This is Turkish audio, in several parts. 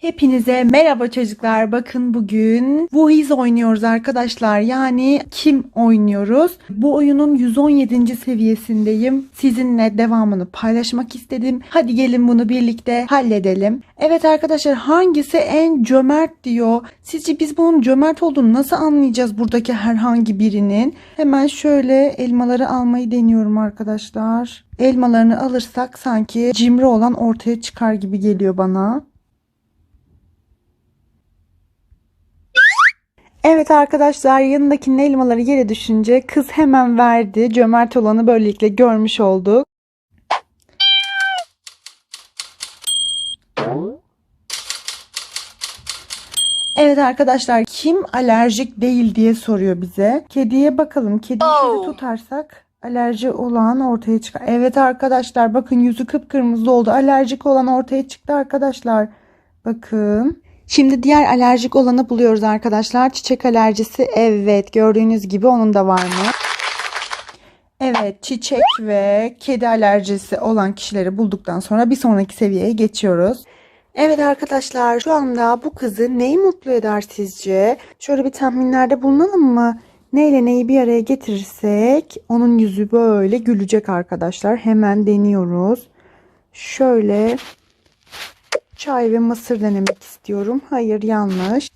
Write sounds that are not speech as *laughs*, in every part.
Hepinize merhaba çocuklar. Bakın bugün Wuhiz oynuyoruz arkadaşlar. Yani kim oynuyoruz? Bu oyunun 117. seviyesindeyim. Sizinle devamını paylaşmak istedim. Hadi gelin bunu birlikte halledelim. Evet arkadaşlar hangisi en cömert diyor. Sizce biz bunun cömert olduğunu nasıl anlayacağız buradaki herhangi birinin? Hemen şöyle elmaları almayı deniyorum arkadaşlar. Elmalarını alırsak sanki cimri olan ortaya çıkar gibi geliyor bana. Evet arkadaşlar yanındaki elmaları yere düşünce kız hemen verdi. Cömert olanı böylelikle görmüş olduk. Evet arkadaşlar kim alerjik değil diye soruyor bize. Kediye bakalım. Kediyi şöyle tutarsak alerji olan ortaya çıkar. Evet arkadaşlar bakın yüzü kıpkırmızı oldu. Alerjik olan ortaya çıktı arkadaşlar. Bakın. Şimdi diğer alerjik olanı buluyoruz arkadaşlar. Çiçek alerjisi evet gördüğünüz gibi onun da var mı? Evet çiçek ve kedi alerjisi olan kişileri bulduktan sonra bir sonraki seviyeye geçiyoruz. Evet arkadaşlar şu anda bu kızı neyi mutlu eder sizce? Şöyle bir tahminlerde bulunalım mı? Neyle neyi bir araya getirirsek onun yüzü böyle gülecek arkadaşlar. Hemen deniyoruz. Şöyle çay ve mısır denemek istiyorum. Hayır yanlış.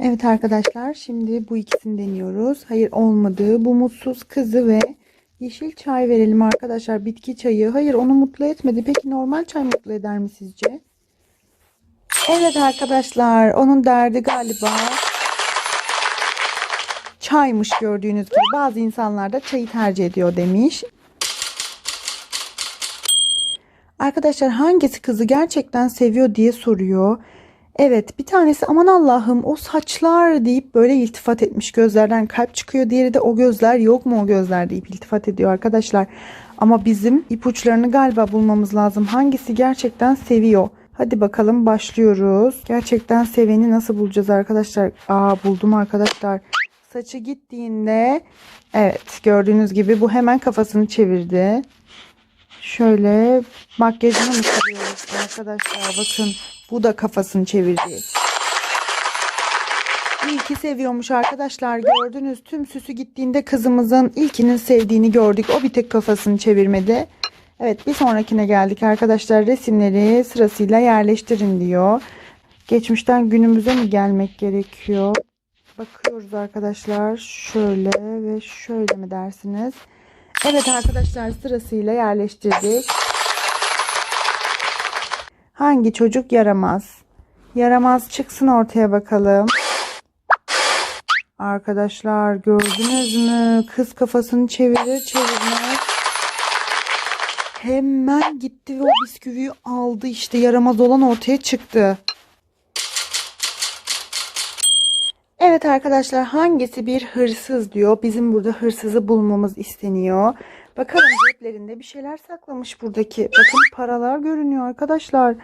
Evet arkadaşlar şimdi bu ikisini deniyoruz. Hayır olmadı. Bu mutsuz kızı ve yeşil çay verelim arkadaşlar. Bitki çayı. Hayır onu mutlu etmedi. Peki normal çay mutlu eder mi sizce? Evet arkadaşlar onun derdi galiba çaymış gördüğünüz gibi. Bazı insanlar da çayı tercih ediyor demiş. Arkadaşlar hangisi kızı gerçekten seviyor diye soruyor. Evet bir tanesi aman Allah'ım o saçlar deyip böyle iltifat etmiş gözlerden kalp çıkıyor. Diğeri de o gözler yok mu o gözler deyip iltifat ediyor arkadaşlar. Ama bizim ipuçlarını galiba bulmamız lazım. Hangisi gerçekten seviyor? Hadi bakalım başlıyoruz. Gerçekten seveni nasıl bulacağız arkadaşlar? Aa buldum arkadaşlar. Saçı gittiğinde evet gördüğünüz gibi bu hemen kafasını çevirdi. Şöyle makyajını mı sarıyoruz arkadaşlar bakın bu da kafasını çevirdi. İlki seviyormuş arkadaşlar gördünüz tüm süsü gittiğinde kızımızın ilkinin sevdiğini gördük o bir tek kafasını çevirmedi. Evet bir sonrakine geldik arkadaşlar resimleri sırasıyla yerleştirin diyor. Geçmişten günümüze mi gelmek gerekiyor? Bakıyoruz arkadaşlar şöyle ve şöyle mi dersiniz? Evet arkadaşlar sırasıyla yerleştirdik. Hangi çocuk yaramaz? Yaramaz çıksın ortaya bakalım. Arkadaşlar gördünüz mü? Kız kafasını çevirir çevirmez. Hemen gitti ve o bisküviyi aldı işte yaramaz olan ortaya çıktı. Evet arkadaşlar hangisi bir hırsız diyor. Bizim burada hırsızı bulmamız isteniyor. Bakalım ceplerinde bir şeyler saklamış buradaki. Bakın paralar görünüyor arkadaşlar.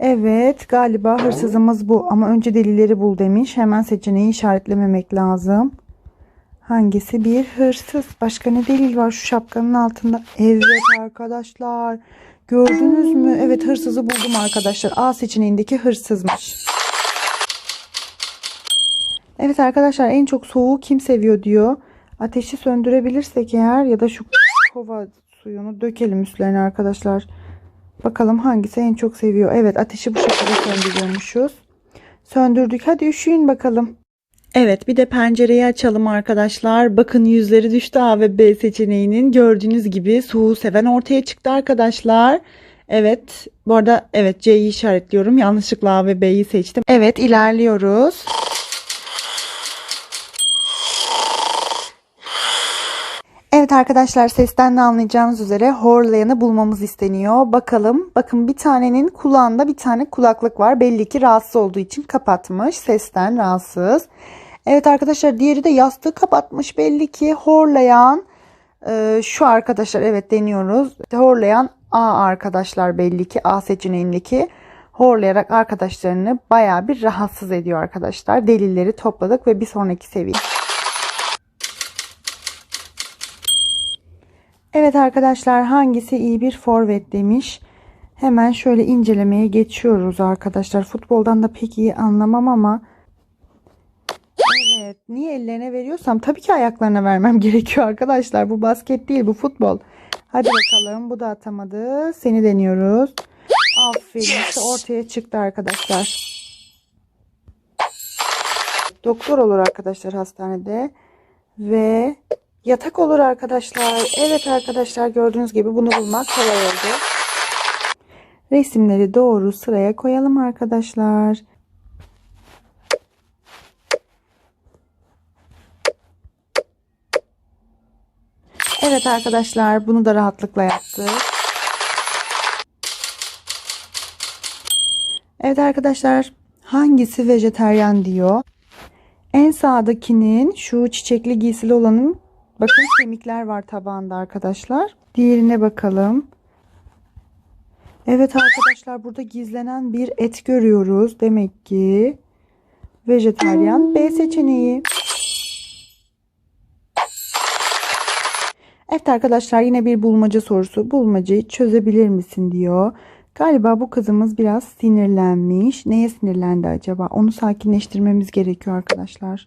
Evet galiba hırsızımız bu. Ama önce delilleri bul demiş. Hemen seçeneği işaretlememek lazım. Hangisi bir hırsız? Başka ne delil var şu şapkanın altında? Evet arkadaşlar. Gördünüz mü? Evet hırsızı buldum arkadaşlar. A seçeneğindeki hırsızmış. Evet arkadaşlar en çok soğuğu kim seviyor diyor. Ateşi söndürebilirsek eğer ya da şu kova suyunu dökelim üstlerine arkadaşlar. Bakalım hangisi en çok seviyor. Evet ateşi bu şekilde söndürüyormuşuz. Söndürdük. Hadi üşüyün bakalım. Evet bir de pencereyi açalım arkadaşlar. Bakın yüzleri düştü A ve B seçeneğinin. Gördüğünüz gibi soğuğu seven ortaya çıktı arkadaşlar. Evet bu arada evet C'yi işaretliyorum. Yanlışlıkla A ve B'yi seçtim. Evet ilerliyoruz. Arkadaşlar sesten de anlayacağınız üzere horlayanı bulmamız isteniyor. Bakalım. Bakın bir tanenin kulağında bir tane kulaklık var. Belli ki rahatsız olduğu için kapatmış. Sesten rahatsız. Evet arkadaşlar diğeri de yastığı kapatmış. Belli ki horlayan e, şu arkadaşlar evet deniyoruz. Horlayan A arkadaşlar belli ki A seçeneğindeki horlayarak arkadaşlarını baya bir rahatsız ediyor arkadaşlar. Delilleri topladık ve bir sonraki seviye. Evet arkadaşlar hangisi iyi bir forvet demiş. Hemen şöyle incelemeye geçiyoruz arkadaşlar. Futboldan da pek iyi anlamam ama Evet, niye ellerine veriyorsam tabii ki ayaklarına vermem *laughs* gerekiyor arkadaşlar. Bu basket değil, bu futbol. Hadi bakalım, bu da atamadı. Seni deniyoruz. Aferin, işte ortaya çıktı arkadaşlar. Doktor olur arkadaşlar hastanede ve yatak olur arkadaşlar. Evet arkadaşlar gördüğünüz gibi bunu bulmak kolay oldu. Resimleri doğru sıraya koyalım arkadaşlar. Evet arkadaşlar bunu da rahatlıkla yaptık. Evet arkadaşlar hangisi vejeteryan diyor. En sağdakinin şu çiçekli giysili olanın bakın kemikler var tabağında arkadaşlar. Diğerine bakalım. Evet arkadaşlar burada gizlenen bir et görüyoruz. Demek ki vejeteryan B seçeneği. Evet arkadaşlar yine bir bulmaca sorusu. Bulmacayı çözebilir misin diyor. Galiba bu kızımız biraz sinirlenmiş. Neye sinirlendi acaba? Onu sakinleştirmemiz gerekiyor arkadaşlar.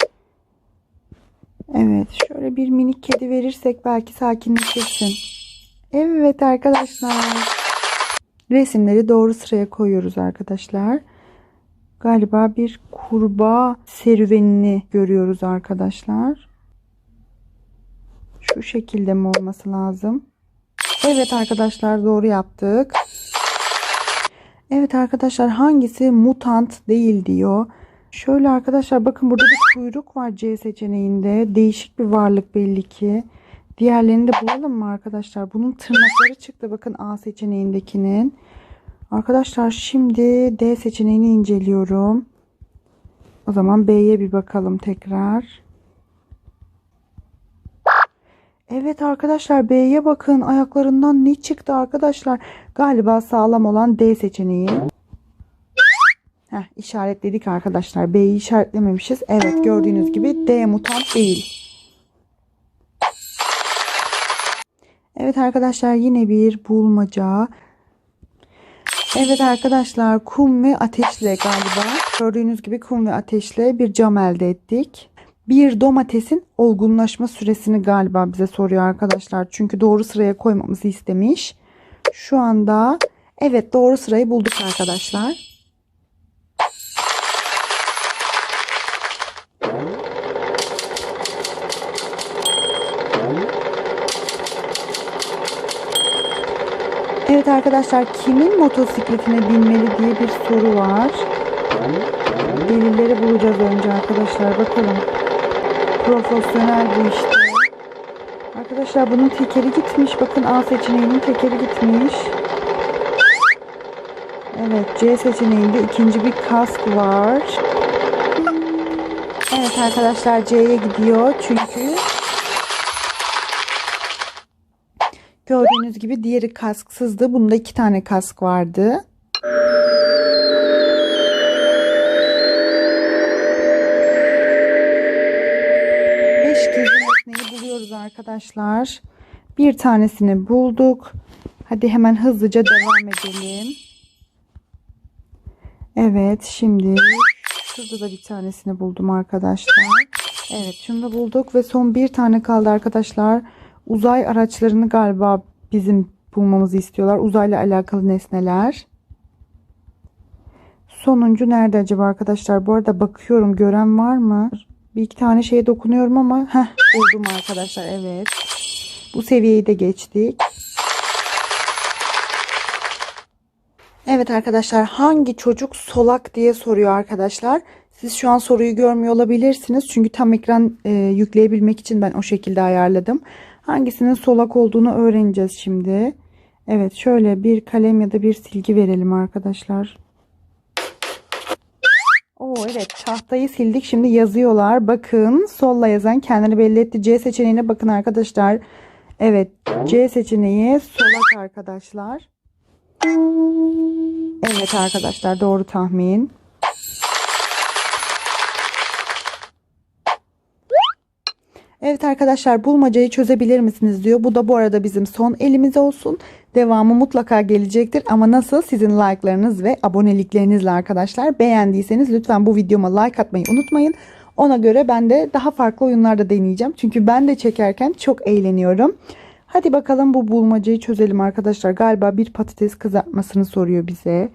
Evet şöyle bir minik kedi verirsek belki sakinleşirsin. Evet arkadaşlar. Resimleri doğru sıraya koyuyoruz arkadaşlar. Galiba bir kurbağa serüvenini görüyoruz arkadaşlar. Şu şekilde mi olması lazım? Evet arkadaşlar doğru yaptık. Evet arkadaşlar hangisi mutant değil diyor. Şöyle arkadaşlar bakın burada bir kuyruk var C seçeneğinde. Değişik bir varlık belli ki. Diğerlerini de bulalım mı arkadaşlar? Bunun tırnakları çıktı bakın A seçeneğindekinin. Arkadaşlar şimdi D seçeneğini inceliyorum. O zaman B'ye bir bakalım tekrar. Evet arkadaşlar B'ye bakın. Ayaklarından ne çıktı arkadaşlar? Galiba sağlam olan D seçeneği. Heh, işaretledik arkadaşlar. B'yi işaretlememişiz. Evet gördüğünüz gibi D mutant değil. Evet arkadaşlar yine bir bulmaca. Evet arkadaşlar kum ve ateşle galiba. Gördüğünüz gibi kum ve ateşle bir cam elde ettik. Bir domatesin olgunlaşma süresini galiba bize soruyor arkadaşlar. Çünkü doğru sıraya koymamızı istemiş. Şu anda evet doğru sırayı bulduk arkadaşlar. Evet arkadaşlar kimin motosikletine binmeli diye bir soru var. Delilleri bulacağız önce arkadaşlar bakalım. Profesyonel bu işte. Arkadaşlar bunun tekeri gitmiş. Bakın A seçeneğinin tekeri gitmiş. Evet C seçeneğinde ikinci bir kask var. Evet arkadaşlar C'ye gidiyor çünkü gördüğünüz gibi diğeri kasksızdı. Bunda iki tane kask vardı. Beş gizli nesneyi buluyoruz arkadaşlar. Bir tanesini bulduk. Hadi hemen hızlıca devam edelim. Evet şimdi şurada da bir tanesini buldum arkadaşlar. Evet şunu da bulduk ve son bir tane kaldı arkadaşlar. Uzay araçlarını galiba bizim bulmamızı istiyorlar. Uzayla alakalı nesneler. Sonuncu nerede acaba arkadaşlar? Bu arada bakıyorum gören var mı? Bir iki tane şeye dokunuyorum ama heh, buldum arkadaşlar evet. Bu seviyeyi de geçtik. Evet arkadaşlar hangi çocuk solak diye soruyor arkadaşlar. Siz şu an soruyu görmüyor olabilirsiniz. Çünkü tam ekran e, yükleyebilmek için ben o şekilde ayarladım. Hangisinin solak olduğunu öğreneceğiz şimdi. Evet şöyle bir kalem ya da bir silgi verelim arkadaşlar. Oo evet tahtayı sildik şimdi yazıyorlar. Bakın solla yazan kendini belli etti. C seçeneğine bakın arkadaşlar. Evet C seçeneği solak arkadaşlar. Evet arkadaşlar doğru tahmin. Evet arkadaşlar bulmacayı çözebilir misiniz diyor. Bu da bu arada bizim son elimiz olsun. Devamı mutlaka gelecektir ama nasıl sizin like'larınız ve aboneliklerinizle arkadaşlar. Beğendiyseniz lütfen bu videoma like atmayı unutmayın. Ona göre ben de daha farklı oyunlarda deneyeceğim. Çünkü ben de çekerken çok eğleniyorum. Hadi bakalım bu bulmacayı çözelim arkadaşlar. Galiba bir patates kızartmasını soruyor bize.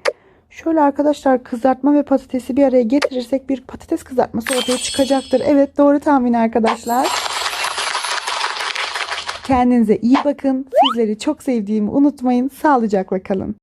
Şöyle arkadaşlar kızartma ve patatesi bir araya getirirsek bir patates kızartması ortaya çıkacaktır. Evet doğru tahmin arkadaşlar. Kendinize iyi bakın. Sizleri çok sevdiğimi unutmayın. Sağlıcakla kalın.